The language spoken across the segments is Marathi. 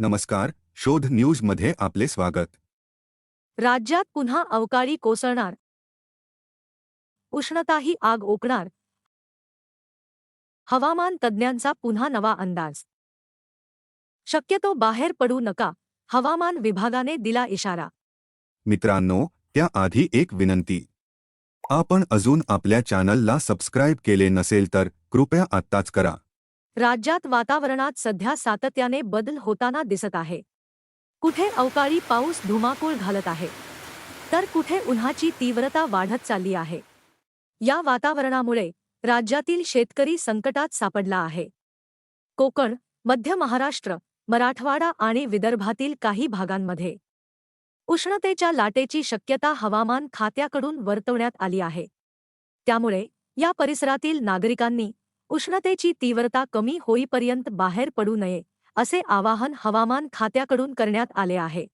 नमस्कार शोध न्यूजमध्ये आपले स्वागत. राज्यात पुन्हा अवकाळी कोसळणार. उष्णताही आग ओकणार. हवामान तज्ज्ञांचा पुन्हा नवा अंदाज. शक्यतो बाहेर पडू नका हवामान विभागाने दिला इशारा. मित्रांनो त्याआधी एक विनंती. आपण अजून आपल्या चॅनलला सबस्क्राईब केले नसेल तर कृपया आत्ताच करा. राज्यात वातावरणात सध्या सातत्याने बदल होताना दिसत आहे. कुठे अवकाळी पाऊस धुमाकूळ घालत आहे? तर कुठे उन्हाची तीव्रता वाढत चालली आहे? या वातावरणामुळे राज्यातील शेतकरी संकटात सापडला आहे. कोकण मध्य महाराष्ट्र मराठवाडा आणि विदर्भातील काही भागांमध्ये उष्णतेच्या लाटेची शक्यता हवामान खात्याकडून वर्तवण्यात आली आहे. त्यामुळे या परिसरातील नागरिकांनी उष्णतेची तीव्रता कमी होईपर्यंत बाहेर पडू नये असे आवाहन हवामान खात्याकडून करण्यात आले आहे.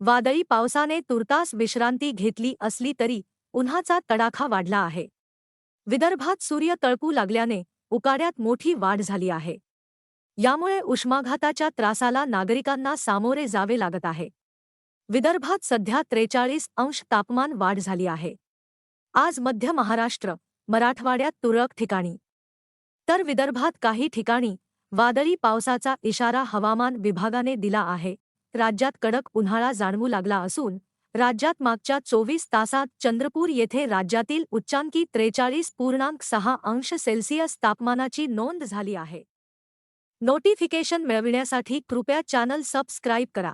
वादळी पावसाने तुर्तास विश्रांती घेतली असली तरी उन्हाचा तडाखा वाढला आहे. विदर्भात सूर्य तळपू लागल्याने उकाड्यात मोठी वाढ झाली आहे. यामुळे उष्माघाताच्या त्रासाला नागरिकांना सामोरे जावे लागत आहे. विदर्भात सध्या त्रेचाळीस अंश तापमान वाढ झाली आहे. आज मध्य महाराष्ट्र मराठवाड्यात तुरळक ठिकाणी. तर विदर्भात काही ठिकाणी वादळी पावसाचा इशारा हवामान विभागाने दिला आहे. राज्यात कडक उन्हाळा जाणवू लागला असून राज्यात मागच्या चोवीस तासात चंद्रपूर येथे राज्यातील उच्चांकी त्रेचाळीस पूर्णांक सहा अंश सेल्सिअस तापमानाची नोंद झाली आहे. नोटिफिकेशन मिळविण्यासाठी कृपया चॅनल सबस्क्राईब करा.